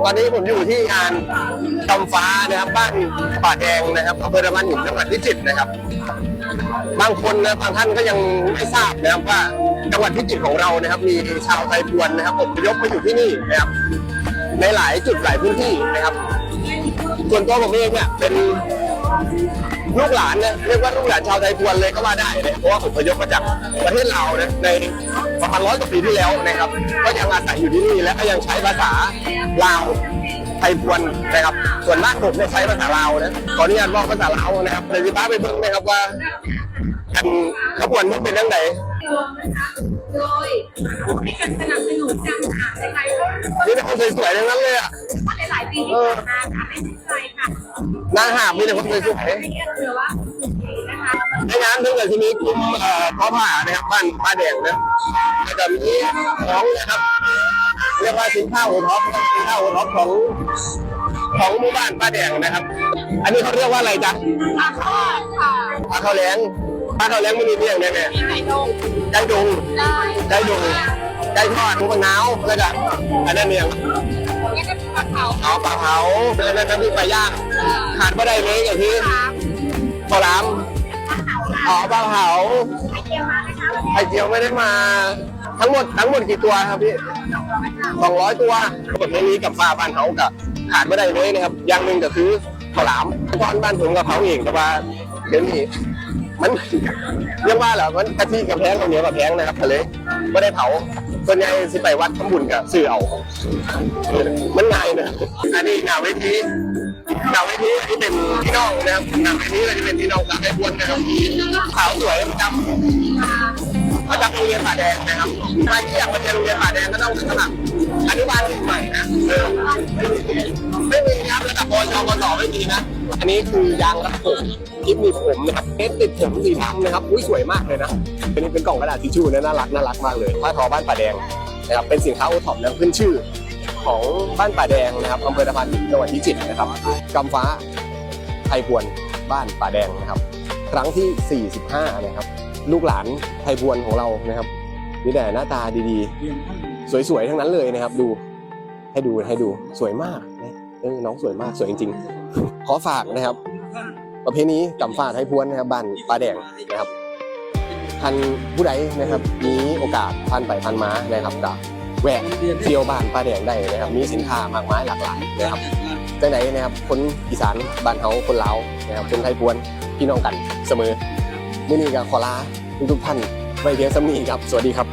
ตอนนี้ผมอยู่ที่งานตำฟ้านะครับบ้านป่าแดงนะครับอำเภอระมันหินจังหวัดพิจิตรนะครับ บางคนนะบางท่านก็ยังไม่ทราบนะครับว่าจังหวัดพิจิตรของเรานะครับ มีชาวไทยพวนนะครับผมยกมาอยู่ที่นี่นะครับ ในหลายจุดหลายพื้นที่นะครับ ส่วนตัวผมเองเนี่ยเป็น ลูกหลานนะเรียกว่าลูกหลานชาวไทยพวนเลยก็ว่าได้นะเพราะว่าผมพยพมาจากประเทศลาวนะในประมาณร้อยกว่าปีที่แล้วนะครับ ก็ยังอาศัยอยู่ที่นี่และก็ยังใช้ภาษาลาวไทยพวนนะครับ ส่วนมากผมเนี่ยใช้ภาษาลาวนะขออนุญาตบอกภาษาลาวนะครับเลยพี่ป้าไปเบิ่งนะครับว่าอันขบวนมันเป็นยังไงโดยให้การสนับสนุนการหาในไทยก็นี่เป็นคนสวยๆทั้งนั้นเลยอะหลายๆ ปีที่ผ่านมาค่ะเป็นไทยค่ะนางหาบมีแต่คนสวยให้เรียกหรือว่านะคะๆในงานถึงกับที่มีกลุ่มเอ่อพ่อผ่านะครับบ้านป้าแดงนะแล้วก็มีของนะครับเรียกว่าสินค้าโอท็อปสินค้าโอท็อปของของหมู่บ้านป้าแดงนะครับ อันนี้เขาเรียกว่าอะไรจ๊ะปลาทอดค่ะปลาข้าวแรงปลาข้าวแรงไม่มีเพียงได้ไหมมีไข่ดงไก่ดงได้ไก่ดงไก่ทอดหมูมะนาวแล้วก็อันนั้นเนี่ย แล้วก็ปลาเผาเอาปลาเผาแล้วก็น้ำพริกปลาย่างขาดไม่ได้เลยอย่างที่ครับข้าวหลามอ๋อปลาเผาไข่เจียวมานะคะไข่เจียวไม่ได้มา ทั้งหมดทั้งหมดกี่ตัวครับพี่สองร้อยตัวแบบนี้กับปลาบ้านเขากับขาดไม่ได้เลยนะครับ อย่างหนึ่งก็คือข้าวหลามตอนบ้านผมกับเขาเองแต่ว่าเดี๋ยวนี้มันเรียกว่าเหรอมันกะทิกับแพงกับเหนียวกับแพงนะครับทะเลไม่ได้เผา ส่วนใหญ่สิไปวัดทำบุญกับซื้อเอามันง่ายนะอันนี้หนาเวทีหนาเวทีอันนี้เป็นพี่น้องนะครับหนาเวทีอันนี้เป็นพี่น้องจากไอ้บวนนะครับขาวสวยประจำมาจากโรงเรียนป่าแดงนะครับใครที่อยากมาเรียนโรงเรียนป่าแดงก็ต้องสมัครอนุบาลใหม่นะไม่มีครับระดับปชปสไม่มีนะ อันนี้คือยางรัดผม คลิปมีผมนะครับเอสติดผมสีดำนะครับอุ้ยสวยมากเลยนะอันนี้เป็นกล่องกระดาษทิชชู่นะน่ารักน่ารักมากเลยผ้าทอบ้านป่าแดงนะครับเป็นสินค้าโอท็อปนะขึ้นชื่อ ของบ้านป่าแดงนะครับอำเภอตะพานหินจังหวัดพิจิตรนะครับกำฟ้าไทยพวนบ้านป่าแดงนะครับ ครั้งที่ 45 นะครับ ลูกหลานไทยพวนของเรานะครับมีแต่หน้าตาดีๆ สวยๆ ทั้งนั้นเลยนะครับ ดูให้ดูให้ดูสวยมากนะเออน้องสวยมากสวยจริงๆ ขอฝากนะครับ ประเพณีกำฟ้าไทยพวนนะครับบ้านป่าแดงนะครับท่านผู้ใดนะครับมีโอกาสผ่านไปผ่านมานะครับก็แวะเที่ยวบ้านป้าแดงได้นะครับ มีสินค้ามากมายหลากหลายนะครับจังไหนนะครับคนอีสานบ้านเฮาคนลาวนะครับคนไทยพวนพี่น้องกันเสมอมื่อนี้ก็ขอลาทุกท่านไว้เพียงสำนีครับ สวัสดีครับ